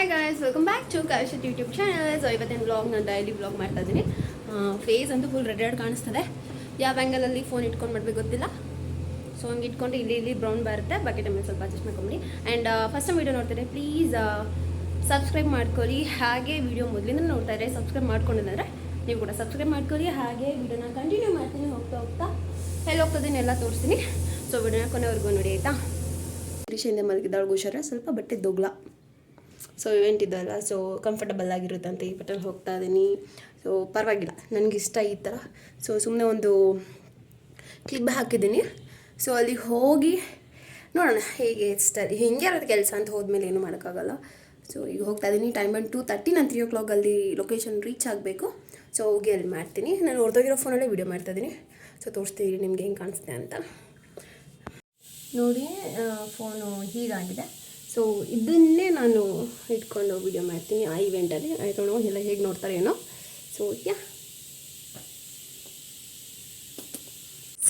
Hi guys welcome back to Kavishat YouTube channel so ಇವತ್ತಿನ blog ನಾನು daily blog ಮಾಡ್ತಾ ಇದ್ದೀನಿ. ಫೇಸ್ ಅಂತೂ ಫುಲ್ ರೆಡ್ ರೆಡ್ ಕಾಣಿಸ್ತದೆ. ಯಾವ ಆ್ಯಂಗಲಲ್ಲಿ ಫೋನ್ ಇಟ್ಕೊಂಡು ಮಾಡಬೇಕು ಗೊತ್ತಿಲ್ಲ. ಸೊ ಹಂಗೆ ಇಟ್ಕೊಂಡು ಇಲ್ಲಿ ಇಲ್ಲಿ ಬ್ರೌನ್ ಬರುತ್ತೆ. ಬಕೆಟ್ ಮೇಲೆ ಸ್ವಲ್ಪ ಅಡ್ಜಸ್ಟ್ ಮಾಡ್ಕೊಂಬಿಡಿ. ಆ್ಯಂಡ್ ಫಸ್ಟ್ ಟೈಮ್ ವೀಡಿಯೋ ನೋಡ್ತಾರೆ ಪ್ಲೀಸ್ ಸಬ್ಸ್ಕ್ರೈಬ್ ಮಾಡ್ಕೊಳ್ಳಿ. ಹಾಗೆ ವೀಡಿಯೋ ಮೊದಲಿಂದ ನೋಡ್ತಾ ಸಬ್ಸ್ಕ್ರೈಬ್ ಮಾಡ್ಕೊಂಡಿದ್ದಾರೆ ನೀವು ಕೂಡ ಸಬ್ಸ್ಕ್ರೈಬ್ ಮಾಡ್ಕೊಳ್ಳಿ. ಹಾಗೆ ವೀಡಿಯೋನ ಕಂಟಿನ್ಯೂ ಮಾಡ್ತೀನಿ. ಹೋಗ್ತಾ ಹೋಗ್ತಾ ಎಲ್ಲಿ ಹೋಗ್ತದೀನಿ ಎಲ್ಲ ತೋರಿಸ್ತೀನಿ. ಸೊ ವೀಡಿಯೋನ ಕೊನೆವರೆಗೂ ನೋಡಿ, ಆಯಿತಾ? ಕೃಷಿಯಿಂದ ಮಲಗಿದ್ದಾಳು ಹುಷಾರ. ಸ್ವಲ್ಪ ಬಟ್ಟೆ ದೊಗ್ಲ ಸೊ ಇವೆಂಟ್ ಇದಲ್ಲ. ಸೊ ಕಂಫರ್ಟಬಲ್ ಆಗಿರುತ್ತೆ ಅಂತ ಈ ಬಟ್ಟಲ್ಲಿ ಹೋಗ್ತಾ ಇದ್ದೀನಿ ಸೊ ಪರವಾಗಿಲ್ಲ. ನನಗೆ ಇಷ್ಟ ಈ ಥರ ಸೊ ಸುಮ್ಮನೆ ಒಂದು ಕ್ಲಿಪ್ ಹಾಕಿದ್ದೀನಿ. ಸೊ ಅಲ್ಲಿ ಹೋಗಿ ನೋಡೋಣ ಹೇಗೆ ಸ್ಟಡಿ ಹಿಂಗೆ ಇರೋದು ಕೆಲಸ ಅಂತ ಹೋದ್ಮೇಲೆ ಏನು ಮಾಡೋಕ್ಕಾಗಲ್ಲ. ಸೊ ಈಗ ಹೋಗ್ತಾ ಇದ್ದೀನಿ ಟೈಮ್ ಬಂದು ಟೂ ತರ್ಟಿ ನಾನು ತ್ರೀ ಓ ಕ್ಲಾಕ್ ಅಲ್ಲಿ ಲೊಕೇಶನ್ ರೀಚ್ ಆಗಬೇಕು. ಸೊ ಹೋಗಿ ಅಲ್ಲಿ ಮಾಡ್ತೀನಿ. ನಾನು ಹೊರದೋಗಿರೋ ಫೋನಲ್ಲೇ ವೀಡಿಯೋ ಮಾಡ್ತಾ ಇದ್ದೀನಿ ಸೊ ತೋರಿಸ್ತೀನಿ ನಿಮ್ಗೆ ಹೆಂಗೆ ಕಾಣಿಸುತ್ತೆ ಅಂತ. ನೋಡಿ ಫೋನು ಹೀಗಾಗಿದೆ. ಸೊ ಇದನ್ನೇ ನಾನು ಇಟ್ಕೊಂಡು ವೀಡಿಯೋ ಮಾಡ್ತೀನಿ ಆ ಇವೆಂಟಲ್ಲಿ ಆಯ್ತು ಎಲ್ಲ ಹೇಗೆ ನೋಡ್ತಾರೆ ಏನೋ. ಸೊ ಯಾ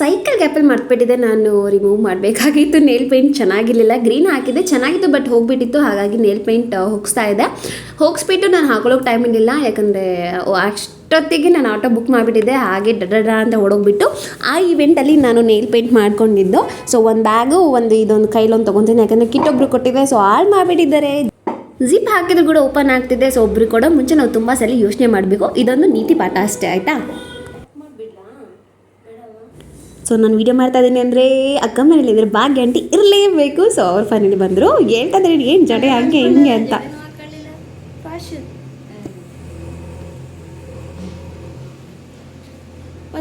ಸೈಕಲ್ ಗ್ಯಾಪಲ್ಲಿ ಮರ್ತ್ಬಿಟ್ಟಿದೆ ನಾನು ರಿಮೂವ್ ಮಾಡಬೇಕಾಗಿತ್ತು. ನೇಲ್ ಪೇಂಟ್ ಚೆನ್ನಾಗಿರಲಿಲ್ಲ. ಗ್ರೀನ್ ಹಾಕಿದ್ದೆ. ಚೆನ್ನಾಗಿತ್ತು ಬಟ್ ಹೋಗ್ಬಿಟ್ಟಿತ್ತು. ಹಾಗಾಗಿ ನೇಲ್ ಪೇಂಟ್ ಹೋಗಿಸ್ತಾ ಇದೆ ಹೋಗಿಸ್ಬಿಟ್ಟು ನಾನು ಹಾಕೊಳ್ಳೋಕೆ ಟೈಮ್ ಇರಲಿಲ್ಲ ಯಾಕಂದರೆ ಅಷ್ಟೊತ್ತಿಗೆ ನಾನು ಆಟೋ ಬುಕ್ ಮಾಡಿಬಿಟ್ಟಿದ್ದೆ. ಹಾಗೆ ಡಡ ಅಂತ ಹೊಡೋಗ್ಬಿಟ್ಟು ಆ ಇವೆಂಟಲ್ಲಿ ನಾನು ನೇಲ್ ಪೇಂಟ್ ಮಾಡ್ಕೊಂಡಿದ್ದು. ಸೊ ಒಂದು ಬ್ಯಾಗು ಒಂದು ಇದೊಂದು ಕೈಲೊಂದು ತೊಗೊತೀನಿ. ಯಾಕಂದರೆ ಕಿಟ್ಟೊಬ್ರು ಕೊಟ್ಟಿದ್ದೆ ಸೊ ಹಾಳು ಮಾಡಿಬಿಟ್ಟಿದ್ದಾರೆ. ಜಿಪ್ ಹಾಕಿದ್ರು ಕೂಡ ಓಪನ್ ಆಗ್ತಿದೆ. ಸೊ ಒಬ್ರಿಗೆ ಕೂಡ ಮುಂಚೆ ನಾವು ತುಂಬ ಸಲ ಯೋಚನೆ ಮಾಡಬೇಕು. ಇದೊಂದು ನೀತಿ ಪಾಠ ಅಷ್ಟೇ, ಆಯಿತಾ? ಸೊ ನಾನು ವಿಡಿಯೋ ಮಾಡ್ತಾ ಇದ್ದೀನಿ ಅಂದರೆ ಅಕ್ಕ ಮನೇಲಿ ಇದ್ರೆ ಭಾಗ್ಯ ಆಂಟಿ ಇರಲೇಬೇಕು. ಸೊ ಅವ್ರ ಫೈನಲಿ ಬಂದರು. ಹೇಳ್ತಾ ಇದ್ದಾರೆ ಏನು ಜಡೆ ಹಂಗೆ ಹಿಂಗೆ ಅಂತ.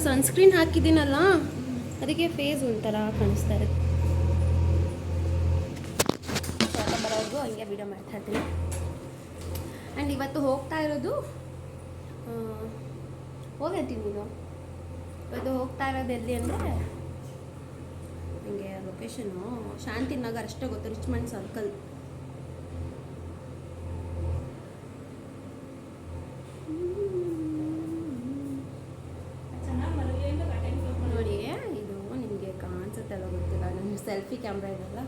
ಸನ್ಸ್ಕ್ರೀನ್ ಹಾಕಿದ್ದೀನಲ್ಲ? ಅದಕ್ಕೆ ಫೇಸ್ ಒಂಥರ ಕಾಣಿಸ್ತಾ ಇರುತ್ತೆ. ಬರೋದು ಬರೋವರೆಗೂ ಹಂಗೆ ವಿಡಿಯೋ ಮಾಡ್ತಾ ಇದ್ದೀನಿ. ಆ್ಯಂಡ್ ಇವತ್ತು ಹೋಗ್ತಾ ಇರೋದು ಹೋಗತ್ತೀನಿ ನೀನು ಇವತ್ತು ಹೋಗ್ತಾ ಇರೋದು ಎಲ್ಲಿ ಅಂದರೆ ನಿಮಗೆ ಲೊಕೇಶನ್ನು ಶಾಂತಿ ನಗರ್ ಅಷ್ಟೇ ಗೊತ್ತು ರಿಚ್ಮಂಡ್ ಸರ್ಕಲ್ ನೋಡಿ ಇದು ನಿಮಗೆ ಕಾಣಿಸುತ್ತಲ್ಲ ಗೊತ್ತಿಲ್ಲ ನನ್ನ ಸೆಲ್ಫಿ ಕ್ಯಾಮ್ರಾ ಇದೆಲ್ಲ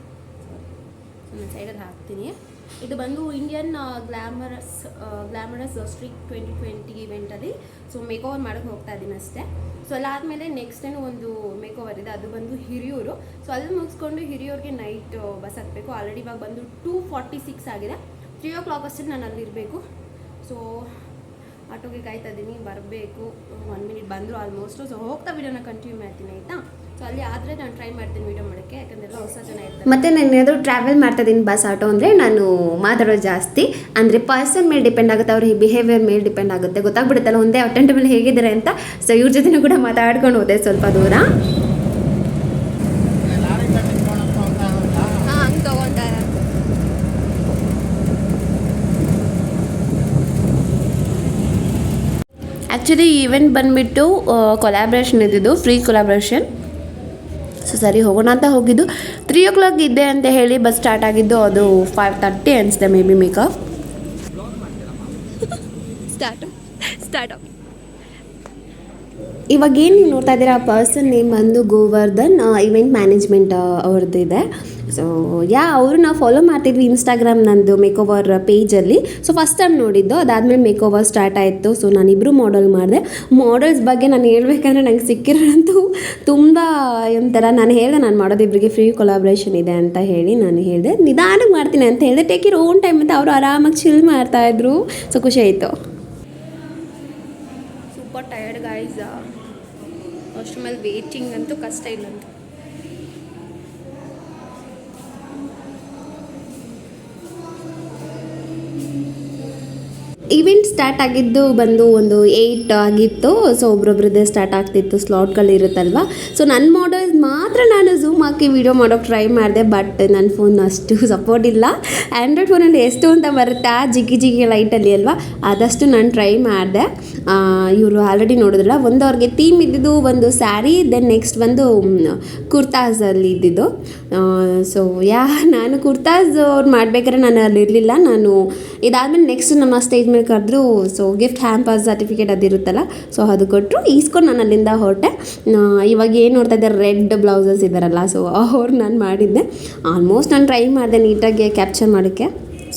ನಾನು ಸೈಡಲ್ಲಿ ಹಾಕ್ತೀನಿ. ಇದು ಬಂದು Indian glamorous glamorous street twenty twenty ಇವೆಂಟಲ್ಲಿ so makeover ಮಾಡೋಕ್ಕೆ ಹೋಗ್ತಾ ಇದ್ದೀನಿ ಅಷ್ಟೇ. ಸೊ ಅದಾದಮೇಲೆ ನೆಕ್ಸ್ಟ್ ಏನು ಒಂದು ಮೇಕ್ ಓವರ್ ಇದೆ. ಅದು ಬಂದು ಹಿರಿಯೂರು. ಸೊ ಅಲ್ಲಿ ಮುಗಿಸ್ಕೊಂಡು ಹಿರಿಯೂರಿಗೆ ನೈಟ್ ಬಸ್ ಹತ್ತಬೇಕು ಆಲ್ರೆಡಿ ಇವಾಗ ಬಂದು ಟೂ ಫಾರ್ಟಿ ಸಿಕ್ಸ್ ಆಗಿದೆ. ತ್ರೀ ಓ ಕ್ಲಾಕ್ ಅಷ್ಟೇ ನಾನು ಅಲ್ಲಿರಬೇಕು. ಸೊ ಆಟೋಗೆ ಕಾಯ್ತಾ ಇದ್ದೀನಿ, ಬರಬೇಕು. ಒನ್ ಮಿನಿಟ್ ಬಂದರು ಆಲ್ಮೋಸ್ಟ್ ಸೊ ಹೋಗ್ತಾ ವಿಡಿಯೋನ ಕಂಟಿನ್ಯೂ ಮಾಡ್ತೀನಿ, ಆಯಿತಾ? ಸೊ ಅಲ್ಲಿ ಆದರೆ ನಾನು ಟ್ರೈ ಮಾಡ್ತೀನಿ ವೀಡಿಯೋ ಮಾಡೋಕ್ಕೆ, ಯಾಕಂದರೆ ಹೊಸ ಜನ ಇರ್ತಾರೆ. ಮತ್ತೆ ನಾನು ಏನಾದರೂ ಟ್ರಾವೆಲ್ ಮಾಡ್ತಾ ಇದ್ದೀನಿ ಬಸ್ ಆಟೋ ಅಂದರೆ ನಾನು ಮಾತಾಡೋದು ಜಾಸ್ತಿ. ಅಂದರೆ ಪರ್ಸನ್ ಮೇಲೆ ಡಿಪೆಂಡ್ ಆಗುತ್ತೆ, ಅವ್ರ ಬಿಹೇವಿಯರ್ ಮೇಲೆ ಡಿಪೆಂಡ್ ಆಗುತ್ತೆ. ಗೊತ್ತಾಗ್ಬಿಡುತ್ತಲ್ಲ, ಒಂದೇ ಅಟೆಂಟಬಲ್ ಹೇಗಿದ್ದಾರೆ ಅಂತ. ಸೊ ಇವ್ರ ಜೊತೆನೂ ಕೂಡ ಮಾತಾಡ್ಕೊಂಡು ಹೋದೆ ಸ್ವಲ್ಪ ದೂರ. ಆ್ಯಕ್ಚುಲಿ ಈವೆಂಟ್ ಬಂದುಬಿಟ್ಟು ಕೊಲಾಬ್ರೇಷನ್ ಇದ್ದಿದ್ದು ಫ್ರೀ ಕೊಲಾಬ್ರೇಷನ್ ಸೊ ಸರಿ ಹೋಗೋಣ ಅಂತ ಹೋಗಿದ್ದು. ತ್ರೀ ಓ ಕ್ಲಾಕ್ ಇದೆ ಅಂತ ಹೇಳಿ ಬಸ್ ಸ್ಟಾರ್ಟ್ ಆಗಿದ್ದು ಅದು ಫೈವ್ ತರ್ಟಿ ಅನಿಸಿದೆ maybe makeup start start ಇವಾಗ ಏನು ನೀವು ನೋಡ್ತಾ ಇದ್ದೀರಾ? ಪರ್ಸನ್ ನೇಮ್ ಬಂದು ಗೋವರ್ಧನ್ ಇವೆಂಟ್ ಮ್ಯಾನೇಜ್ಮೆಂಟ್ ಅವ್ರದ್ದು ಇದೆ ಸೊ ಯಾ ಅವರು ನಾವು ಫಾಲೋ ಮಾಡ್ತಿದ್ವಿ ಇನ್ಸ್ಟಾಗ್ರಾಮ್ ನಂದು ಮೇಕ್ ಓವರ್ ಪೇಜಲ್ಲಿ ಸೊ ಫಸ್ಟ್ ಟೈಮ್ ನೋಡಿದ್ದು, ಅದಾದಮೇಲೆ ಮೇಕ್ ಓವರ್ ಸ್ಟಾರ್ಟ್ ಆಯಿತು. ಸೊ ನಾನಿಬ್ಬರು ಮಾಡಲ್ ಮಾಡಿದೆ. ಮಾಡಲ್ಸ್ ಬಗ್ಗೆ ನಾನು ಹೇಳ್ಬೇಕಂದ್ರೆ ನಂಗೆ ಸಿಕ್ಕಿರೋಂತೂ ತುಂಬ ಒಂಥರ ನಾನು ಹೇಳಿದೆ, ನಾನು ಮಾಡೋದು ಇಬ್ಬರಿಗೆ ಫ್ರೀ ಕೊಲಾಬ್ರೇಷನ್ ಇದೆ ಅಂತ ಹೇಳಿ ನಾನು ಹೇಳಿದೆ. ನಿಧಾನಕ್ಕೆ ಮಾಡ್ತೀನಿ ಅಂತ ಹೇಳಿದೆ. ಟೇಕ್ ಇರ್ ಓನ್ ಟೈಮ್ ಅಂತ ಅವರು ಆರಾಮಾಗಿ ಚಿಲ್ ಮಾಡ್ತಾಯಿದ್ರು ಸೊ ಖುಷಿ ಆಯಿತು. ಸೂಪರ್ ಟಯರ್ಡ್ ಗಾಯ್ಸ್ ಅಷ್ಟ್ರ ಮೇಲೆ ವೇಟಿಂಗ್ ಅಂತೂ ಕಷ್ಟ ಇಲ್ಲ ಇವೆಂಟ್ ಸ್ಟಾರ್ಟ್ ಆಗಿದ್ದು ಬಂದು ಒಂದು ಏಯ್ಟ್ ಆಗಿತ್ತು. ಸೊ ಒಬ್ರೊಬ್ರದ್ದೇ ಸ್ಟಾರ್ಟ್ ಆಗ್ತಿತ್ತು. ಸ್ಲಾಟ್ಗಳಿರುತ್ತಲ್ವ ಸೊ ನನ್ನ ಮಾಡಲ್ ಮಾತ್ರ ನಾನು ಝೂಮ್ ಹಾಕಿ ವೀಡಿಯೋ ಮಾಡೋಕ್ಕೆ ಟ್ರೈ ಮಾಡಿದೆ ಬಟ್ ನನ್ನ ಫೋನ್ ಅಷ್ಟು ಸಪೋರ್ಟ್ ಇಲ್ಲ. ಆ್ಯಂಡ್ರಾಯ್ಡ್ ಫೋನಲ್ಲಿ ಎಷ್ಟು ಅಂತ ಬರುತ್ತೆ? ಆ ಜಿಗಿ ಜಿಗಿ ಲೈಟಲ್ಲಿ ಅಲ್ವಾ? ಆದಷ್ಟು ನಾನು ಟ್ರೈ ಮಾಡಿದೆ. ಇವರು ಆಲ್ರೆಡಿ ನೋಡಿದ್ರಲ್ಲ, ಒಂದು ಅವ್ರಿಗೆ ಥೀಮ್ ಇದ್ದಿದ್ದು ಒಂದು ಸ್ಯಾರಿ ದೆನ್ ನೆಕ್ಸ್ಟ್ ಬಂದು ಕುರ್ತಾಸಲ್ಲಿ ಇದ್ದಿದ್ದು. ಸೊ ಯಾ, ನಾನು ಕುರ್ತಾಸ್ ಅವ್ರು ಮಾಡಬೇಕಾದ್ರೆ ನಾನು ಅಲ್ಲಿರಲಿಲ್ಲ ನಾನು ಇದಾದಮೇಲೆ ನೆಕ್ಸ್ಟ್ ನಮ್ಮ ಸ್ಟೇಜ್ ಮೇಲೆ ಕರೆದ್ರು ಸೊ ಗಿಫ್ಟ್ ಹ್ಯಾಂಪರ್ ಸರ್ಟಿಫಿಕೇಟ್ ಅದಿರುತ್ತಲ್ಲ ಸೊ ಅದು ಕೊಟ್ಟರು ಈಸ್ಕೊಂಡು ನಾನು ಅಲ್ಲಿಂದ ಹೊರಟೆ. ಇವಾಗ ಏನು ನೋಡ್ತಾ ಇದ್ದಾರೆ, ರೆಡ್ ಬ್ಲೌಸಸ್ ಇದ್ದಾರಲ್ಲ ಸೊ ಅವ್ರು ನಾನು ಮಾಡಿದ್ದೆ. ಆಲ್ಮೋಸ್ಟ್ ನಾನು ಟ್ರೈ ಮಾಡಿದೆ ನೀಟಾಗಿ ಕ್ಯಾಪ್ಚರ್ ಮಾಡೋಕ್ಕೆ.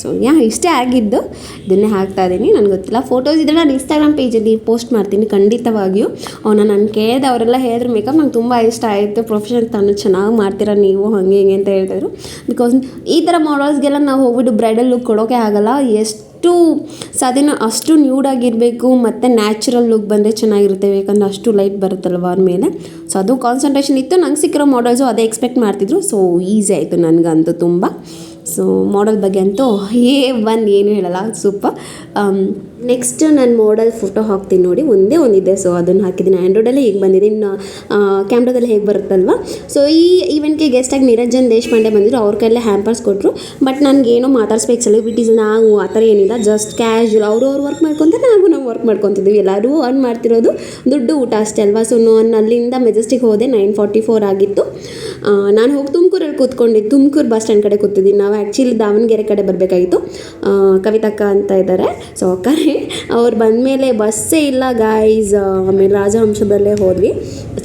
ಸೊ ಯಾ, ಇಷ್ಟೇ ಆಗಿದ್ದು ಇದನ್ನೇ ಹಾಕ್ತಾ ಇದ್ದೀನಿ. ನನಗೆ ಗೊತ್ತಿಲ್ಲ. ಫೋಟೋಸ್ ಇದ್ದರೆ ನಾನು ಇನ್ಸ್ಟಾಗ್ರಾಮ್ ಪೇಜಲ್ಲಿ ಪೋಸ್ಟ್ ಮಾಡ್ತೀನಿ ಖಂಡಿತವಾಗಿಯೂ. ಅವನ್ನ ನಾನು ಕೇಳಿದೆ ಅವರೆಲ್ಲ ಹೇಳಿದ್ರು, ಮೇಕಪ್ ನಂಗೆ ತುಂಬ ಇಷ್ಟ ಆಯಿತು. ಪ್ರೊಫೆಷನ್ ತಾನು ಚೆನ್ನಾಗಿ ಮಾಡ್ತೀರಾ ನೀವು? ಹಾಗೆ, ಹಿಂಗೆ ಅಂತ ಹೇಳ್ತಾಯಿದ್ರು ಬಿಕಾಸ್ ಈ ಥರ ಮಾಡಲ್ಸ್ಗೆಲ್ಲ ನಾವು ಹೋಗ್ಬಿಟ್ಟು ಬ್ರೈಡಲ್ ಲುಕ್ ಕೊಡೋಕೆ ಆಗಲ್ಲ. ಎಷ್ಟು ಸಾಧ್ಯನ ಅಷ್ಟು ನ್ಯೂಡ್ ಆಗಿರಬೇಕು, ಮತ್ತು ನ್ಯಾಚುರಲ್ ಲುಕ್ ಬಂದರೆ ಚೆನ್ನಾಗಿರುತ್ತೆ. ಯಾಕಂದರೆ ಅಷ್ಟು ಲೈಟ್ ಬರುತ್ತಲ್ವ ಅವ್ರ ಮೇಲೆ. ಸೊ ಅದು ಕಾನ್ಸಂಟ್ರೇಷನ್ ಇತ್ತು. ನಂಗೆ ಸಿಕ್ಕಿರೋ ಮಾಡಲ್ಸು ಅದೇ ಎಕ್ಸ್ಪೆಕ್ಟ್ ಮಾಡ್ತಿದ್ರು. ಸೊ ಈಸಿ ಆಯಿತು ನನಗಂತೂ ತುಂಬ. ಸೊ ಮಾಡಲ್ ಬಗ್ಗೆ ಅಂತೂ ಏ ಒನ್ ಏನು ಹೇಳಲ್ಲ ಸೂಪರ್ ನೆಕ್ಸ್ಟ್ ನಾನು ಮಾಡಲ್ ಫೋಟೋ ಹಾಕ್ತೀನಿ ನೋಡಿ, ಒಂದೇ ಒಂದಿದೆ. ಸೊ ಅದನ್ನು ಹಾಕಿದ್ದೀನಿ. ಆ್ಯಂಡ್ರಾಯ್ಡಲ್ಲೇ ಹೇಗೆ ಬಂದಿದೆ. ಇನ್ನು ಕ್ಯಾಮ್ರಾದಲ್ಲಿ ಹೇಗೆ ಬರುತ್ತಲ್ವ? ಸೊ ಈ ಈವೆಂಟ್ಗೆ ಗೆಸ್ಟಾಗಿ ನಿರಂಜನ್ ದೇಶಪಾಂಡೆ ಬಂದಿದ್ರು. ಅವ್ರ ಕೈಲೇ ಹ್ಯಾಂಪರ್ಸ್ ಕೊಟ್ಟರು ಬಟ್ ನನಗೇನೋ ಮಾತಾಡ್ಸ್ಬೇಕು ಸೆಲೆಬ್ರಿಟೀಸ್ ನಾವು ಆ ಥರ ಏನಿಲ್ಲ. ಜಸ್ಟ್ ಕ್ಯಾಶುವಲ್ ಅವ್ರವ್ರು ಅವ್ರು ವರ್ಕ್ ಮಾಡ್ಕೊತಾರೆ ನಾವು ವರ್ಕ್ ಮಾಡ್ಕೊತಿದ್ವಿ. ಎಲ್ಲರೂ ಅರ್ನ್ ಮಾಡ್ತಿರೋದು ದುಡ್ಡು ಊಟ ಅಷ್ಟೇ ಅಲ್ವಾ? ಸೊ ನಾನು ಅಲ್ಲಿಂದ ಮೆಜೆಸ್ಟಿಕ್ ಹೋದೆ ನೈನ್ ಫಾರ್ಟಿ ಫೋರ್ ಆಗಿತ್ತು ನಾನು ಹೋಗಿ ತುಮಕೂರಲ್ಲಿ ಕೂತ್ಕೊಂಡಿದ್ದು ತುಮಕೂರು ಬಸ್ ಸ್ಟ್ಯಾಂಡ್ ಕಡೆ ಕೂತಿದ್ದೀನಿ ನಾವು ಆ್ಯಕ್ಚುಲಿ ದಾವಣಗೆರೆ ಕಡೆ ಬರಬೇಕಾಗಿತ್ತು. ಕವಿತಕ್ಕ ಅಂತ ಇದ್ದಾರೆ ಸೊ ಅಕ್ಕನೇ ಅವ್ರು ಬಂದಮೇಲೆ ಬಸ್ಸೇ ಇಲ್ಲ ಗಾಯ್ಸ್ ಆಮೇಲೆ ರಾಜಹಂಸದಲ್ಲೇ ಹೋದ್ವಿ.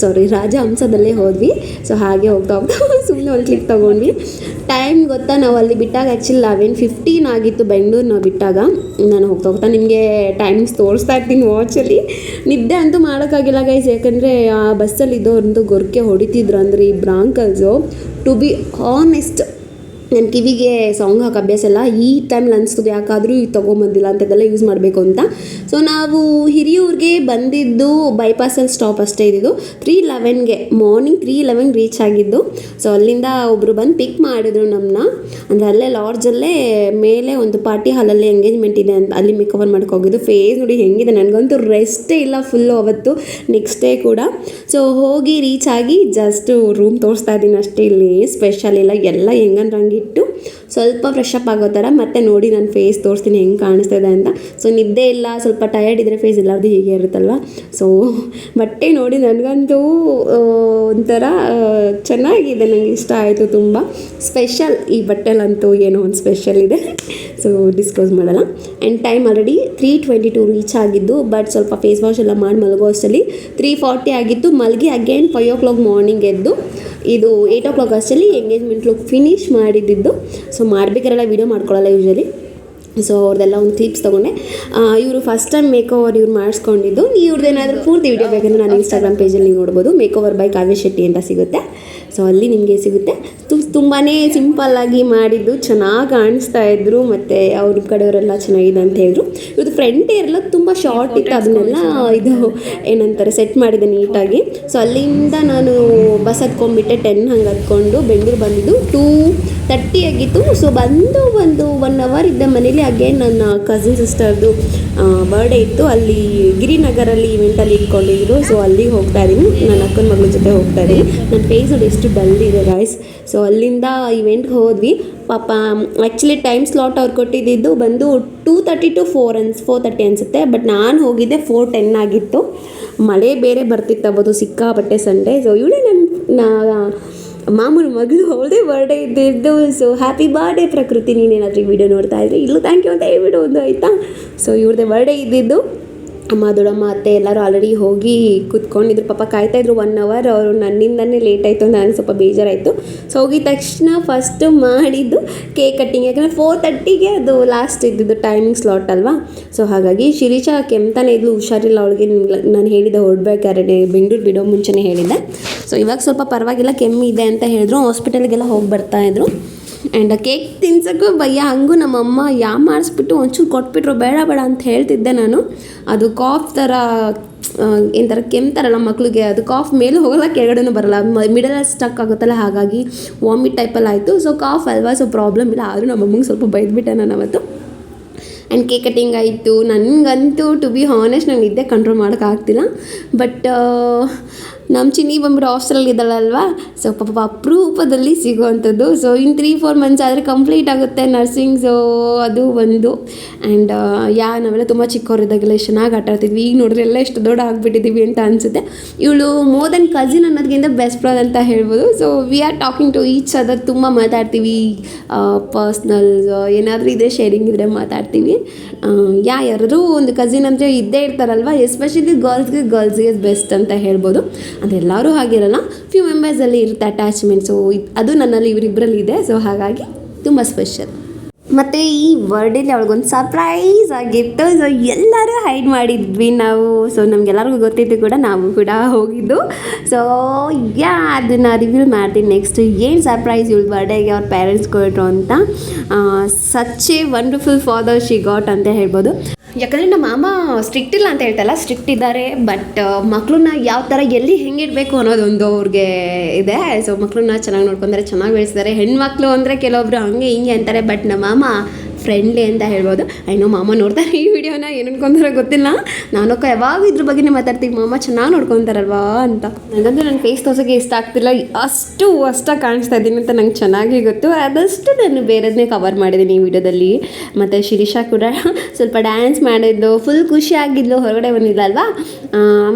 ಸಾರಿ ರಾಜಹಂಸದಲ್ಲೇ ಹೋದ್ವಿ. ಸೊ ಹಾಗೆ ಹೋಗ್ತಾ ಹೋಗ್ತಾ ಸುಮ್ಮನೆ ಒಂದು ಕ್ಲಿಕ್ ತೊಗೊಂಡ್ವಿ. ಟೈಮ್ ಗೊತ್ತಾ? ನಾವು ಅಲ್ಲಿ ಬಿಟ್ಟಾಗ ಆ್ಯಕ್ಚುಲಿ ಲೆವೆನ್ ಫಿಫ್ಟೀನ್ ಆಗಿತ್ತು ಬೆಂಗಳೂರು ನಾವು ಬಿಟ್ಟಾಗ. ನಾನು ಹೋಗ್ತಾ ಹೋಗ್ತಾ ನಿಮಗೆ ಟೈಮಿಂಗ್ಸ್ ತೋರಿಸ್ತಾ ಇರ್ತೀನಿ ವಾಚಲ್ಲಿ ನಿದ್ದೆ ಅಂತೂ ಮಾಡೋಕ್ಕಾಗಿಲ್ಲ ಗೈಸ್ ಯಾಕಂದರೆ ಆ ಬಸ್ಸಲ್ಲಿ ಇದ್ದವ್ರಂತೂ ಗೊರಕೆ ಹೊಡಿತಿದ್ರು ಅಂದರೆ ಈ ಬ್ರಾಂಕಲ್ಸು ಟು ಬಿ ಆನೆಸ್ಟ್ ನನ್ನ ಕಿವಿಗೆ ಸಾಂಗ್ ಹಾಕೋ ಅಭ್ಯಾಸ ಎಲ್ಲ ಈ ಟೈಮಲ್ಲಿ ಅನಿಸ್ತದೆ ಯಾಕಾದರೂ ಇದು ತೊಗೊಂಬಂದಿಲ್ಲ ಅಂತದೆಲ್ಲ ಯೂಸ್ ಮಾಡಬೇಕು ಅಂತ. ಸೊ ನಾವು ಹಿರಿಯೂರಿಗೆ ಬಂದಿದ್ದು ಬೈಪಾಸಲ್ಲಿ ಸ್ಟಾಪ್ ಅಷ್ಟೇ ಇದ್ದಿದ್ದು. ತ್ರೀ ಲೆವೆನ್ಗೆ ಮಾರ್ನಿಂಗ್ ತ್ರೀ ಲೆವೆನ್ ರೀಚ್ ಆಗಿದ್ದು. ಸೊ ಅಲ್ಲಿಂದ ಒಬ್ಬರು ಬಂದು ಪಿಕ್ ಮಾಡಿದ್ರು ನಮ್ಮನ್ನ ಅಂದರೆ ಅಲ್ಲೇ ಲಾಡ್ಜಲ್ಲೇ ಮೇಲೆ ಒಂದು ಪಾರ್ಟಿ ಹಾಲಲ್ಲಿ ಎಂಗೇಜ್ಮೆಂಟ್ ಇದೆ ಅಂತ ಅಲ್ಲಿ ಮೇಕವರ್ ಮಾಡಕ್ಕೆ ಹೋಗಿದ್ದು. ಫೇಸ್ ನೋಡಿ ಹೆಂಗಿದೆ. ನನಗಂತೂ ರೆಸ್ಟೇ ಇಲ್ಲ ಫುಲ್ಲು ಅವತ್ತು. ನೆಕ್ಸ್ಟ್ ಡೇ ಕೂಡ. ಸೊ ಹೋಗಿ ರೀಚ್ ಆಗಿ ಜಸ್ಟ್ ರೂಮ್ ತೋರಿಸ್ತಾ ಇದ್ದೀನಿ ಅಷ್ಟೇ ಇಲ್ಲಿ. ಸ್ಪೆಷಲ್ ಇಲ್ಲ. ಎಲ್ಲ ಹೆಂಗಂದ್ರೆ ಹಂಗಿಟ್ಟು ಸ್ವಲ್ಪ ಫ್ರೆಶ್ ಅಪ್ ಆಗೋ ಥರ ಮತ್ತೆ ನೋಡಿ ನಾನು ಫೇಸ್ ತೋರಿಸ್ತೀನಿ ಹೆಂಗೆ ಕಾಣಿಸ್ತಾ ಇದೆ ಅಂತ. ಸೊ ನಿದ್ದೆ ಇಲ್ಲ, ಸ್ವಲ್ಪ ಟಯರ್ಡ್ ಇದ್ದರೆ ಫೇಸ್ ಎಲ್ಲರದು ಹೀಗೆ ಇರುತ್ತಲ್ಲ ಸೊ ಬಟ್ಟೆ ನೋಡಿ ನನಗಂತೂ ಒಂಥರ ಚೆನ್ನಾಗಿದೆ ನನಗೆ ಇಷ್ಟ ಆಯಿತು ತುಂಬ. ಸ್ಪೆಷಲ್ ಈ ಬಟ್ಟೆಲಂತೂ ಏನೋ ಒಂದು ಸ್ಪೆಷಲ್ ಇದೆ. ಸೊ ಡಿಸ್ಕ್ಲೋಸ್ ಮಾಡಲ್ಲ. And time already three twenty two reach ಆಗಿದ್ದು ಬಟ್ ಸ್ವಲ್ಪ ಫೇಸ್ ವಾಶ್ ಎಲ್ಲ ಮಾಡಿ ಮಲಗೋ ಅಷ್ಟರಲ್ಲಿ ತ್ರೀ ಫಾರ್ಟಿ ಆಗಿತ್ತು ಮಲಗಿ again five o'clock morning ಎದ್ದು ಇದು ಏಯ್ಟ್ ಓ ಕ್ಲಾಕ್ ಅಷ್ಟಲ್ಲಿ ಎಂಗೇಜ್ಮೆಂಟ್ ಲುಕ್ ಫಿನಿಶ್ ಮಾಡಿದ್ದಿದ್ದು ಸೊ ಮಾಡಬೇಕಾರೆಲ್ಲ ವೀಡಿಯೋ ಮಾಡ್ಕೊಳ್ಳಲ್ಲ ಯೂಶ್ವಲಿ ಸೊ ಅವ್ರದ್ದೆಲ್ಲ ಒಂದು ಕ್ಲಿಪ್ಸ್ ತೊಗೊಂಡೆ. ಇವರು ಫಸ್ಟ್ ಟೈಮ್ ಮೇಕ್ ಓವರ್ ಇವ್ರು ಮಾಡಿಸ್ಕೊಂಡಿದ್ದು. ಇವ್ರದ್ದೇನಾದರೂ ಪೂರ್ತಿ ವೀಡಿಯೋ ಬೇಕಂದ್ರೆ ನಾನು ಇನ್ಸ್ಟಾಗ್ರಾಮ್ ಪೇಜಲ್ಲಿ ನೋಡ್ಬೋದು. Makeover by Kavya Shetty ಅಂತ ಸಿಗುತ್ತೆ. ಸೊ ಅಲ್ಲಿ ನಿಮಗೆ ಸಿಗುತ್ತೆ. ತು- ಸಿಂಪಲ್ಲಾಗಿ ಮಾಡಿದ್ದು ಚೆನ್ನಾಗಿ ಕಾಣಿಸ್ತಾ ಇದ್ರು ಮತ್ತು ಅವ್ರ ಕಡೆಯವರೆಲ್ಲ ಚೆನ್ನಾಗಿದೆ ಅಂತ ಹೇಳಿದ್ರು. ಇವತ್ತು ಫ್ರಂಟ್ ಇರಲ್ಲ ತುಂಬ ಶಾರ್ಟ್ ಇತ್ತು. ಅದನ್ನೆಲ್ಲ ಇದು ಏನಂತಾರೆ ಸೆಟ್ ಮಾಡಿದೆ ನೀಟಾಗಿ. ಸೊ ಅಲ್ಲಿಂದ ನಾನು ಬಸ್ ಹತ್ಕೊಂಡ್ಬಿಟ್ಟೆ ಟೆನ್ ಹಂಗೆ ಹತ್ಕೊಂಡು ಬೆಂಗಳೂರು ಬಂದಿದ್ದು ಟೂ ತರ್ಟಿ ಆಗಿತ್ತು ಸೊ ಬಂದು ಒಂದು ಒನ್ ಅವರ್ ಇದ್ದ ಮನೇಲಿ ಅಗೇನ್ ನನ್ನ ಕಸಿನ್ ಸಿಸ್ಟರ್ದು ಬರ್ಡೇ ಇತ್ತು. ಅಲ್ಲಿ ಗಿರಿನಗರಲ್ಲಿ ಇವೆಂಟಲ್ಲಿ ಇಟ್ಕೊಂಡಿದ್ರು. ಸೊ ಅಲ್ಲಿಗೆ ಹೋಗ್ತಾ ಇದ್ದೀನಿ. ನನ್ನ ಅಕ್ಕನ ಮಗಳ ಜೊತೆ ಹೋಗ್ತಾ ಇದ್ದೀನಿ. ನನ್ನ ಫೇಸ್ ಎಷ್ಟು ಡಲ್ ಇದೆ ಗಾಯ್ಸ್ ಸೊ ಅಲ್ಲಿಂದ ಇವೆಂಟ್ಗೆ ಹೋದ್ವಿ. ಪಾಪ ಆ್ಯಕ್ಚುಲಿ ಟೈಮ್ ಸ್ಲಾಟ್ ಅವ್ರು ಕೊಟ್ಟಿದ್ದಿದ್ದು ಬಂದು ಟೂ ತರ್ಟಿ ಟು ಫೋರ್ ಅನ್ಸ್ ಫೋರ್ ತರ್ಟಿ ಅನಿಸುತ್ತೆ. ಬಟ್ ನಾನು ಹೋಗಿದ್ದೆ ಫೋರ್ ಟೆನ್ ಆಗಿತ್ತು. ಮಳೆ ಬೇರೆ ಬರ್ತಿತ್ತು ಸಿಕ್ಕಾಪಟ್ಟೆ ಸಂಡೇ ಸೊ ಇವಳೇ ನನ್ನ ಮಾಮೂಲು ಮಗಳು ಅವಳದೇ ಬರ್ಡೇ ಇದ್ದಿದ್ದು ಸೊ ಹ್ಯಾಪಿ ಬರ್ಡೇ ಪ್ರಕೃತಿ ನೀನೇನಾದ್ರೂ ಈ ವಿಡಿಯೋ ನೋಡ್ತಾ ಇದ್ರೆ ಇಲ್ಲೂ ಥ್ಯಾಂಕ್ ಯು ಅಂತ ಹೇಳ್ಬಿಡು ಒಂದು, ಆಯಿತಾ? ಸೊ ಇವ್ರದ್ದೇ ಬರ್ಡೇ ಇದ್ದಿದ್ದು. ಅಮ್ಮ, ದೊಡ್ಡಮ್ಮ, ಅತ್ತೆ ಎಲ್ಲರೂ ಆಲ್ರೆಡಿ ಹೋಗಿ ಕುತ್ಕೊಂಡಿದ್ರು. ಪಾಪ ಕಾಯ್ತಾಯಿದ್ರು ಒನ್ ಅವರ್ ಅವರು ನನ್ನಿಂದನೇ ಲೇಟ್ ಆಯಿತು ಅಂತ ನನಗೆ ಸ್ವಲ್ಪ ಬೇಜಾರಾಯಿತು. ಸೊ ಹೋಗಿದ ತಕ್ಷಣ ಫಸ್ಟು ಮಾಡಿದ್ದು ಕೇಕ್ ಕಟ್ಟಿಂಗ್ ಯಾಕಂದರೆ ಫೋರ್ ತರ್ಟಿಗೆ ಅದು ಲಾಸ್ಟ್ ಇದ್ದಿದ್ದು ಟೈಮಿಂಗ್ ಸ್ಲಾಟ್ ಅಲ್ವಾ? ಸೊ ಹಾಗಾಗಿ ಶಿರೀಷಾ ಕೆಮ್ತಾನೆ ಇದ್ಲು, ಹುಷಾರಿಲ್ಲ, ಅವಳಿಗೆ ನಾನು ಹೇಳಿದ್ದೆ ಹೊರಡ್ಬೇಕಾದ್ರೆ ಬೆಂಗಳೂರು ಬಿಡೋ ಮುಂಚೆನೇ ಹೇಳಿದ್ದೆ. ಸೊ ಇವಾಗ ಸ್ವಲ್ಪ ಪರವಾಗಿಲ್ಲ ಕೆಮ್ಮಿದೆ ಅಂತ ಹೇಳಿದ್ರು. ಹಾಸ್ಪಿಟಲ್ಗೆಲ್ಲ ಹೋಗಿ ಬರ್ತಾಯಿದ್ರು ಆ್ಯಂಡ್ ಕೇಕ್ ತಿನ್ಸೋಕ್ಕೂ ಭಯ. ಹಂಗೂ ನಮ್ಮಮ್ಮ, ಯಾ ಮಾಡಿಸ್ಬಿಟ್ಟು ಒಂಚೂರು ಕೊಟ್ಬಿಟ್ರು. ಬೇಡ ಬೇಡ ಅಂತ ಹೇಳ್ತಿದ್ದೆ ನಾನು. ಅದು ಕಾಫ್ ಥರ ಏನು ಥರ ಕೆಮ್ತಾರಲ್ಲ ಮಕ್ಳಿಗೆ. ಅದು ಕಾಫ್ ಮೇಲೂ ಹೋಗಲ್ಲ ಕೆಳಗಡೆನೂ ಬರಲ್ಲ. ಮಿಡಲ್ ಸ್ಟಕ್ ಆಗುತ್ತಲ್ಲ, ಹಾಗಾಗಿ ವಾಮಿಟ್ ಟೈಪಲ್ಲಿ ಆಯಿತು. ಸೊ ಕಾಫ್ ಅಲ್ವಾ? ಸೊ ಪ್ರಾಬ್ಲಮ್ ಇಲ್ಲ. ಆದರೂ ನಮ್ಮಮ್ಮಂಗೆ ಸ್ವಲ್ಪ ಬೈದ್ಬಿಟ್ಟೆ ನಾನು ಅವತ್ತು. ಆ್ಯಂಡ್ ಕೇಕ್ ಕಟಿಂಗ್ ಆಯಿತು. ನನಗಂತೂ ಟು ಬಿ ಹಾನೆಸ್ಟ್ ನಾನು ನಿದ್ದೆ ಕಂಟ್ರೋಲ್ ಮಾಡೋಕ್ಕಾಗ್ತಿಲ್ಲ ಬಟ್ ನಮ್ಮ ಚಿನ್ನಿ ಬಂದ್ಬಿಟ್ಟು ಹಾಸ್ಟೆಲಲ್ಲಿ ಇದ್ದಾಳಲ್ವಾ? ಸೊ ಪಾಪ ಅಪರೂಪದಲ್ಲಿ ಸಿಗುವಂಥದ್ದು. ಸೊ ಇನ್ನು ತ್ರೀ ಫೋರ್ ಮಂತ್ಸ್ ಆದರೆ ಕಂಪ್ಲೀಟ್ ಆಗುತ್ತೆ ನರ್ಸಿಂಗ್ ಸೊ ಅದು ಒಂದು. ಆ್ಯಂಡ್ ಯಾ, ನಾವೆಲ್ಲ ತುಂಬ ಚಿಕ್ಕವರಿದ್ದಾಗೆಲ್ಲ ಚೆನ್ನಾಗಿ ಆಟ ಆಡ್ತಿದ್ವಿ. ಈಗ ನೋಡಿದ್ರೆ ಎಲ್ಲ ಎಷ್ಟು ದೊಡ್ಡ ಆಗಿಬಿಟ್ಟಿದ್ದೀವಿ ಅಂತ ಅನಿಸುತ್ತೆ. ಇವಳು ಮೋರ್ ದೆನ್ ಕಸಿನ್ ಅನ್ನೋದಕ್ಕಿಂತ ಬೆಸ್ಟ್ ಫ್ರೆಂಡ್ ಅಂತ ಹೇಳ್ಬೋದು. So we are talking to each other ತುಂಬ ಮಾತಾಡ್ತೀವಿ. ಪರ್ಸ್ನಲ್ ಏನಾದರೂ ಇದೆ ಶೇರಿಂಗ್ ಇದ್ದರೆ ಮಾತಾಡ್ತೀವಿ. ಯಾ, ಯಾರಾದರೂ ಒಂದು ಕಸಿನ್ ಅಂದರೆ ಇದ್ದೇ ಇರ್ತಾರಲ್ವ? ಎಸ್ಪೆಷಲಿ ಗರ್ಲ್ಸ್ಗೆ ಗರ್ಲ್ಸ್ಗೆ ಬೆಸ್ಟ್ ಅಂತ ಹೇಳ್ಬೋದು. ಅದು ಎಲ್ಲರೂ ಹಾಗಿರಲ್ಲ ಫ್ಯೂ ಮೆಂಬರ್ಸಲ್ಲಿ ಇರುತ್ತೆ ಅಟ್ಯಾಚ್ಮೆಂಟ್ ಸೊ ಅದು ನನ್ನಲ್ಲಿ ಇವರಿಬ್ಬರಲ್ಲಿ ಇದೆ ಸೊ ಹಾಗಾಗಿ ತುಂಬ ಸ್ಪೆಷಲ್ ಮತ್ತು ಈ ಬರ್ಡೇಲಿ ಅವಳಿಗೊಂದು ಸರ್ಪ್ರೈಸ್ ಆಗಿತ್ತು. ಸೊ ಎಲ್ಲರೂ ಹೈಡ್ ಮಾಡಿದ್ವಿ ನಾವು. ಸೊ ನಮಗೆಲ್ಲರಿಗೂ ಗೊತ್ತಿದ್ದು ಕೂಡ ನಾವು ಕೂಡ ಹೋಗಿದ್ದು. ಸೊ ಯಾ ಅದನ್ನು ರಿವ್ಯೂ ಮಾಡ್ತೀನಿ ನೆಕ್ಸ್ಟ್ ಏನು ಸರ್ಪ್ರೈಸ್ ಇವಳು ಬರ್ಡೇಗೆ ಅವ್ರ ಪೇರೆಂಟ್ಸ್ ಕೊಟ್ಟರು ಅಂತ? Such a wonderful father she got ಅಂತ ಹೇಳ್ಬೋದು. ಯಾಕಂದರೆ ನಮ್ಮ ಮಾಮ ಸ್ಟ್ರಿಕ್ಟ್ ಇಲ್ಲ ಅಂತ ಹೇಳ್ತಲ್ಲ ಸ್ಟ್ರಿಕ್ಟ್ ಇದ್ದಾರೆ ಬಟ್ ಮಕ್ಕಳನ್ನ ಯಾವ ಥರ ಎಲ್ಲಿ ಹೆಂಗಿಡಬೇಕು ಅನ್ನೋದೊಂದು ಅವ್ರಿಗೆ ಇದೆ. ಸೊ ಮಕ್ಕಳನ್ನ ಚೆನ್ನಾಗಿ ನೋಡ್ಕೊಂಡ್ರೆ ಚೆನ್ನಾಗಿ ಬೆಳೆಸಿದ್ದಾರೆ. ಹೆಣ್ಮಕ್ಳು ಅಂದರೆ ಕೆಲವೊಬ್ರು ಹಂಗೆ ಹಿಂಗೆ ಅಂತಾರೆ ಬಟ್ ನಮ್ಮ ಮಾಮ ಫ್ರೆಂಡ್ಲಿ ಅಂತ ಹೇಳ್ಬೋದು. ಐನೋ ಮಾಮ ನೋಡ್ತಾರೆ ಈ ವಿಡಿಯೋನ, ಏನು ಅನ್ಕೊಂತಾರೋ ಗೊತ್ತಿಲ್ಲ. ನಾನು ಯಾವಾಗ ಇದ್ರ ಬಗ್ಗೆನೇ ಮಾತಾಡ್ತೀವಿ. ಮಾಮ ಚೆನ್ನಾಗಿ ನೋಡ್ಕೊತಾರಲ್ವಾ ಅಂತ. ನನಗಂತೂ ನನ್ನ ಫೇಸ್ ತೋಸೋಕೆ ಇಷ್ಟ ಆಗ್ತಿಲ್ಲ. ಅಷ್ಟು ಅಷ್ಟಾಗಿ ಕಾಣಿಸ್ತಾ ಇದ್ದೀನಿ ಅಂತ ನಂಗೆ ಚೆನ್ನಾಗಿ ಗೊತ್ತು. ಆದಷ್ಟು ನಾನು ಬೇರೆದನ್ನೇ ಕವರ್ ಮಾಡಿದ್ದೀನಿ ಈ ವಿಡಿಯೋದಲ್ಲಿ. ಮತ್ತು ಶಿರೀಷಾ ಕೂಡ ಸ್ವಲ್ಪ ಡ್ಯಾನ್ಸ್ ಮಾಡಿದ್ದು ಫುಲ್ ಖುಷಿಯಾಗಿದ್ಲು ಹೊರಗಡೆ ಬಂದಿಲ್ಲ ಅಲ್ವಾ?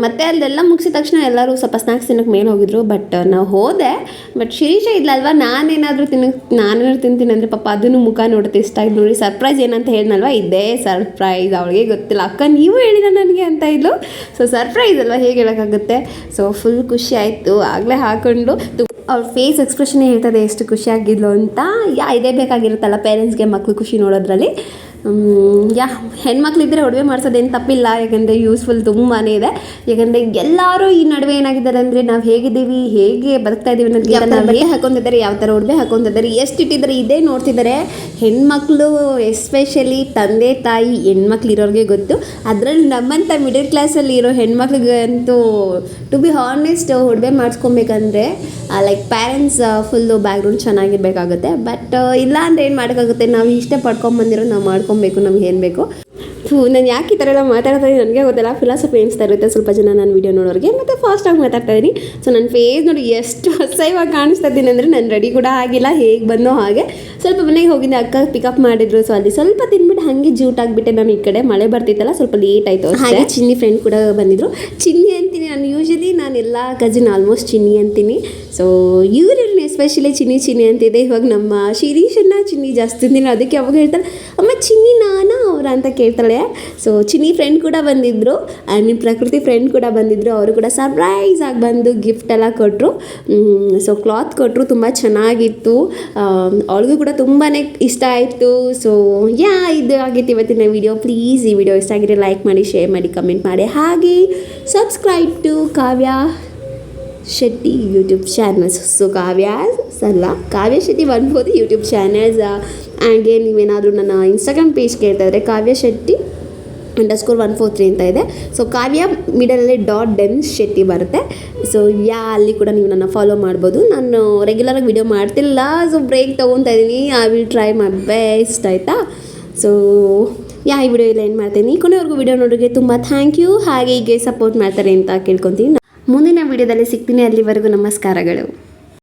ಮತ್ತು ಅಲ್ಲೆಲ್ಲ ಮುಗಿಸಿದ ತಕ್ಷಣ ಎಲ್ಲರೂ ಸ್ವಲ್ಪ ಸ್ನಾಕ್ಸ್ ತಿನ್ನೋಕೆ ಮೇಲೆ ಹೋಗಿದ್ರು. ಬಟ್ ನಾವು ಹೋದೆ. ಬಟ್ ಶಿರೀಷ ಇದ್ಲಲ್ವಾ? ನಾನೇನಾದರೂ ತಿನ್ನೋಕ್ಕೆ ನಾನೇನಾದ್ರು ತಿಂತೀನಿ ಅಂದರೆ ಪಾಪ ಅದನ್ನು ಮುಖ ನೋಡುತ್ತೆ ಇಷ್ಟ ಆಯ್ತು. ನೋಡಿ ಸರ್ಪ್ರೈಸ್ ಏನಂತ ಹೇಳಿದ್ನಲ್ವ ಇದೇ ಸರ್ಪ್ರೈಸ್ ಅವಳಿಗೆ ಗೊತ್ತಿಲ್ಲ. ಅಕ್ಕ, ನೀವು ಹೇಳಿದ ನನಗೆ ಅಂತ ಇದ್ಲು. ಸೊ ಸರ್ಪ್ರೈಸ್ ಅಲ್ವಾ? ಹೇಗೆ ಹೇಳೋಕ್ಕಾಗುತ್ತೆ? ಸೊ ಫುಲ್ ಖುಷಿ ಆಯಿತು. ಆಗಲೇ ಹಾಕೊಂಡು ಅವ್ರ ಫೇಸ್ ಎಕ್ಸ್ಪ್ರೆಷನ್ ಹೇಳ್ತದೆ, ಎಷ್ಟು ಖುಷಿಯಾಗಿದ್ಲು ಅಂತ. ಯಾ, ಇದೇ ಬೇಕಾಗಿರುತ್ತಲ್ಲ ಪೇರೆಂಟ್ಸ್ಗೆ ಮಕ್ಕಳು ಖುಷಿ ನೋಡೋದ್ರಲ್ಲಿ. ಯಾ ಹೆಣ್ಮಕ್ಳಿದ್ರೆ ಒಡವೆ ಮಾಡ್ಸೋದೇನು ತಪ್ಪಿಲ್ಲ ಯಾಕಂದರೆ ಯೂಸ್ಫುಲ್ ತುಂಬಾ ಇದೆ. ಯಾಕಂದರೆ ಎಲ್ಲರೂ ಈ ನಡುವೆ ಏನಾಗಿದ್ದಾರೆ ಅಂದರೆ ನಾವು ಹೇಗಿದ್ದೀವಿ ಹೇಗೆ ಬದುಕ್ತಾ ಇದ್ದೀವಿ ಯಾವ ನಾವು ಹಾಕೊಂತಿದ್ದಾರೆ ಯಾವ ಥರ ಒಡವೆ ಹಾಕೊಂತಿದ್ದಾರೆ ಎಷ್ಟು ಇಟ್ಟಿದ್ದಾರೆ ಇದೇ ನೋಡ್ತಿದ್ದಾರೆ. ಹೆಣ್ಮಕ್ಳು ಎಸ್ಪೆಷಲಿ ತಂದೆ ತಾಯಿ ಹೆಣ್ಮಕ್ಳು ಇರೋರಿಗೆ ಗೊತ್ತು. ಅದರಲ್ಲಿ ನಮ್ಮಂಥ ಮಿಡಲ್ ಕ್ಲಾಸಲ್ಲಿ ಇರೋ ಹೆಣ್ಮಕ್ಳಿಗಂತೂ ಟು ಬಿ ಹಾನೆಸ್ಟ್ ಒಡವೆ ಮಾಡಿಸ್ಕೊಬೇಕಂದ್ರೆ ಲೈಕ್ ಪ್ಯಾರೆಂಟ್ಸ್ ಫುಲ್ಲು ಬ್ಯಾಕ್ಗ್ರೌಂಡ್ ಚೆನ್ನಾಗಿರ್ಬೇಕಾಗುತ್ತೆ. ಬಟ್ ಇಲ್ಲ ಅಂದರೆ ಏನು ಮಾಡೋಕ್ಕಾಗುತ್ತೆ ನಾವು ಇಷ್ಟೇ ಪಡ್ಕೊಂಬಂದಿರೋ ನಾವು ಮಾಡ್ಕೊಬೇಕು ನಮ್ಗೆ ಏನು ಬೇಕು. ಥೂ ನಾನು ಯಾಕೆ ಈ ಥರ ಎಲ್ಲ ಮಾತಾಡ್ತಾ ಇದ್ದೀನಿ ನನಗೆ ಗೊತ್ತಲ್ಲ. ಫಿಲಾಸಫಿ ಎಣಿಸ್ತಾ ಇರುತ್ತೆ. ಸ್ವಲ್ಪ ಜನ ನಾನು ವೀಡಿಯೋ ನೋಡೋರಿಗೆ ಮತ್ತು ಫಾಸ್ಟಾಗಿ ಮಾತಾಡ್ತಾ ಇದ್ದೀನಿ. ಸೊ ನನ್ನ ಫೇಸ್ ನೋಡಿ ಎಷ್ಟು ಅಸಹ್ಯವಾಗಿ ಕಾಣಿಸ್ತಾ ಇದ್ದೀನಿ ಅಂದರೆ ನಾನು ರೆಡಿ ಕೂಡ ಆಗಿಲ್ಲ ಹೇಗೆ ಬಂದೋ ಹಾಗೆ. ಸ್ವಲ್ಪ ಮನೆಗೆ ಹೋಗಿದ್ದೆ ಅಕ್ಕ ಪಿಕಪ್ ಮಾಡಿದ್ರು. ಸೊ ಅಲ್ಲಿ ಸ್ವಲ್ಪ ತಿನ್ಬಿಟ್ಟು ಹಾಗೆ ಜೂಟ್ ಆಗಿಬಿಟ್ಟೆ ನಾನು ಈ ಕಡೆ. ಮಳೆ ಬರ್ತಿತ್ತಲ್ಲ ಸ್ವಲ್ಪ ಲೇಟ್ ಆಯಿತು ಹಾಗೆ ಚಿನ್ನಿ ಫ್ರೆಂಡ್ ಕೂಡ ಬಂದಿದ್ರು. ಚಿನ್ನಿ ಅಂತೀನಿ ನಾನು. ಯೂಶಲಿ ನಾನು ಎಲ್ಲ ಕಜಿನ್ ಆಲ್ಮೋಸ್ಟ್ ಚಿನ್ನಿ ಅಂತೀನಿ. ಸೊ ಇವ್ರನ್ನ ಎಸ್ಪೆಷಲಿ ಚಿನ್ನಿ ಚಿನ್ನಿ ಅಂತಿದೆ. ಇವಾಗ ನಮ್ಮ ಶಿರೀಶನ್ನ ಚಿನ್ನಿ ಜಾಸ್ತಿ ದಿನ ಅದಕ್ಕೆ ಅವಾಗ ಹೇಳ್ತಾಳೆ ಅಮ್ಮ, ಚಿನ್ನಿ ನಾನಾ ಅವರ ಅಂತ ಕೇಳ್ತಾಳೆ. ಸೊ ಚಿನ್ನಿ ಫ್ರೆಂಡ್ ಕೂಡ ಬಂದಿದ್ದರು ನಿಮ್ಮ ಪ್ರಕೃತಿ ಫ್ರೆಂಡ್ ಕೂಡ ಬಂದಿದ್ದರು ಅವರು ಕೂಡ ಸರ್ಪ್ರೈಸ್ ಆಗಿ ಬಂದು ಗಿಫ್ಟ್ ಎಲ್ಲ ಕೊಟ್ಟರು ಸೊ ಕ್ಲಾತ್ ಕೊಟ್ಟರು ತುಂಬ ಚೆನ್ನಾಗಿತ್ತು. ಅವಳಿಗೂ ಕೂಡ ತುಂಬಾ ಇಷ್ಟ ಆಯಿತು. ಸೊ ಯಾ, ಇದು ಆಗಿತ್ತು ಇವತ್ತಿನ ವಿಡಿಯೋ ಪ್ಲೀಸ್ ಈ ವಿಡಿಯೋ ಇಷ್ಟ ಆಗಿದ್ರೆ ಲೈಕ್ ಮಾಡಿ ಶೇರ್ ಮಾಡಿ ಕಮೆಂಟ್ ಮಾಡಿ. ಹಾಗೆ subscribe to Kavya. Shetty YouTube channels so Kavya's ಅಲ್ಲ ಕಾವ್ಯ ಶೆಟ್ಟಿ ಬರ್ಬೋದು ಯೂಟ್ಯೂಬ್ ಚಾನಲ್ಸ್. ಹಾಗೆ ನೀವೇನಾದರೂ ನನ್ನ ಇನ್ಸ್ಟಾಗ್ರಾಮ್ ಪೇಜ್ ಕೇಳ್ತಾ ಇದ್ರೆ Kavya Shetty underscore one four three ಅಂತ ಇದೆ. ಸೊ ಕಾವ್ಯ ಮಿಡಲಲ್ಲಿ ಡಾಟ್ ಡೆನ್ಸ್ ಶೆಟ್ಟಿ ಬರುತ್ತೆ. ಸೊ ಯಾ, ಅಲ್ಲಿ ಕೂಡ ನೀವು ನನ್ನ ಫಾಲೋ ಮಾಡ್ಬೋದು. ನಾನು ರೆಗ್ಯುಲರಾಗಿ ವಿಡಿಯೋ ಮಾಡ್ತಿಲ್ಲ. ಸೊ ಬ್ರೇಕ್ ತೊಗೊತಾ ಇದ್ದೀನಿ. I will try my best ಆಯಿತಾ? ಸೊ ಯಾ, ಈ ವಿಡಿಯೋ ಇಲ್ಲ ಏನು ಮಾಡ್ತೀನಿ. ಕೊನೆವರೆಗೂ ವಿಡಿಯೋ ನೋಡೋರಿಗೆ ತುಂಬ ಥ್ಯಾಂಕ್ ಯು ಹಾಗೆ ಹೀಗೆ ಸಪೋರ್ಟ್ ಮಾಡ್ತಾರೆ ಅಂತ ಕೇಳ್ಕೊತೀನಿ. ಮುಂದಿನ ವಿಡಿಯೋದಲ್ಲಿ ಸಿಗ್ತೀನಿ. ಅಲ್ಲಿವರೆಗೂ ನಮಸ್ಕಾರಗಳು.